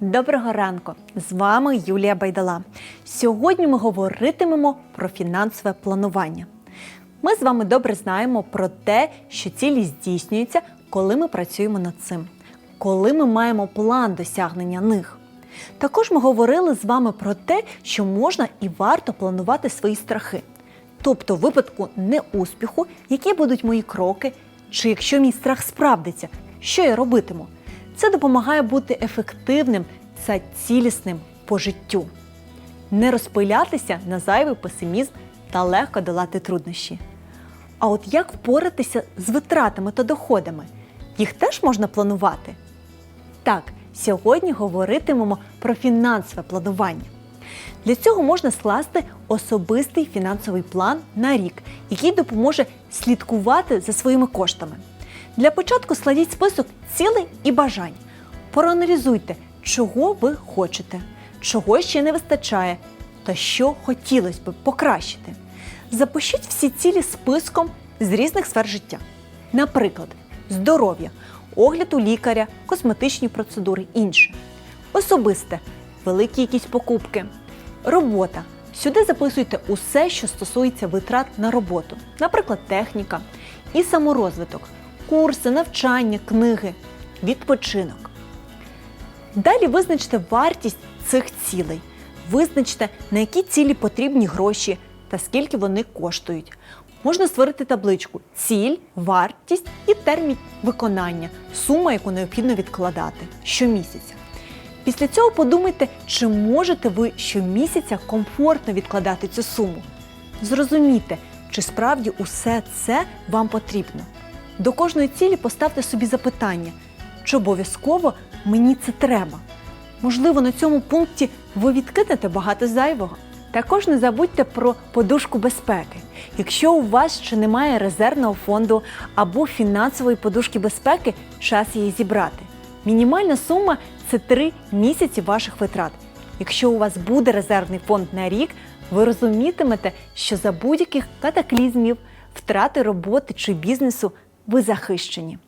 Доброго ранку! З вами Юлія Байдала. Сьогодні ми говоритимемо про фінансове планування. Ми з вами добре знаємо про те, що цілі здійснюються, коли ми працюємо над цим, коли ми маємо план досягнення них. Також ми говорили з вами про те, що можна і варто планувати свої страхи. Тобто, в випадку неуспіху, які будуть мої кроки, чи якщо мій страх справдиться, що я робитиму. Це допомагає бути ефективним та цілісним по життю, не розпилятися на зайвий песимізм та легко долати труднощі. А от як впоратися з витратами та доходами? Їх теж можна планувати? Так, сьогодні говоритимемо про фінансове планування. Для цього можна скласти особистий фінансовий план на рік, який допоможе слідкувати за своїми коштами. Для початку складіть список цілей і бажань. Проаналізуйте, чого ви хочете, чого ще не вистачає та що хотілося б покращити. Запишіть всі цілі списком з різних сфер життя. Наприклад, здоров'я, огляд у лікаря, косметичні процедури інше. Особисте великі якісь покупки. Робота. Сюди записуйте усе, що стосується витрат на роботу, наприклад, техніка і саморозвиток, курси, навчання, книги, відпочинок. Далі визначте вартість цих цілей. Визначте, на які цілі потрібні гроші та скільки вони коштують. Можна створити табличку ціль, вартість і термін виконання, сума, яку необхідно відкладати щомісяця. Після цього подумайте, чи можете ви щомісяця комфортно відкладати цю суму. Зрозумійте, чи справді усе це вам потрібно. До кожної цілі поставте собі запитання, чи обов'язково мені це треба. Можливо, на цьому пункті ви відкинете багато зайвого. Також не забудьте про подушку безпеки. Якщо у вас ще немає резервного фонду або фінансової подушки безпеки, час її зібрати. Мінімальна сума це 3 місяці ваших витрат. Якщо у вас буде резервний фонд на рік, ви розумітимете, що за будь-яких катаклізмів, втрати роботи чи бізнесу ви захищені.